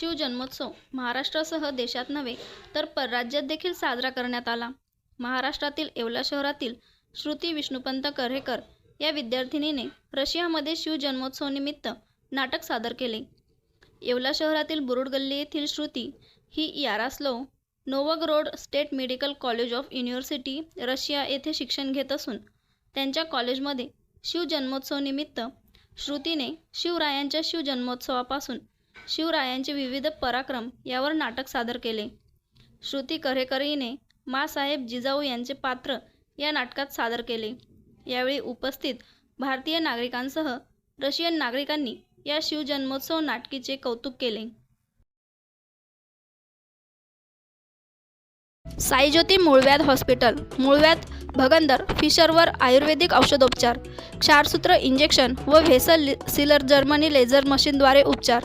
शिवजन्मोत्सव महाराष्ट्रासह देशात नव्हे तर परराज्यात देखील साजरा करण्यात आला. महाराष्ट्रातील येवला शहरातील श्रुती विष्णुपंत करेकर या विद्यार्थिनीने रशियामध्ये शिवजन्मोत्सवनिमित्त नाटक सादर केले. येवला शहरातील बुरुड गल्ली येथील श्रुती ही Yaroslav Novgorod state medical college of university Russia येथे शिक्षण घेत असून त्यांच्या कॉलेजमध्ये शिवजन्मोत्सवनिमित्त श्रुतीने शिवरायांच्या शिवजन्मोत्सवापासून शिवरायांचे विविध पराक्रम यावर नाटक सादर केले. श्रुती करेकरीने हिने माँसाहेब जिजाऊ यांचे पात्र या नाटकात सादर केले. यावेळी उपस्थित भारतीय नागरिकांसह रशियन नागरिकांनी या शिवजन्मोत्सव नाटकीचे कौतुक केले. साईज्योती मूळव्याध हॉस्पिटल मूळव्याध भगंदर फिशरवर आयुर्वेदिक औषधोपचार क्षारसूत्र इंजेक्शन व व्हेसल सिलर जर्मनी लेझर मशीनद्वारे उपचार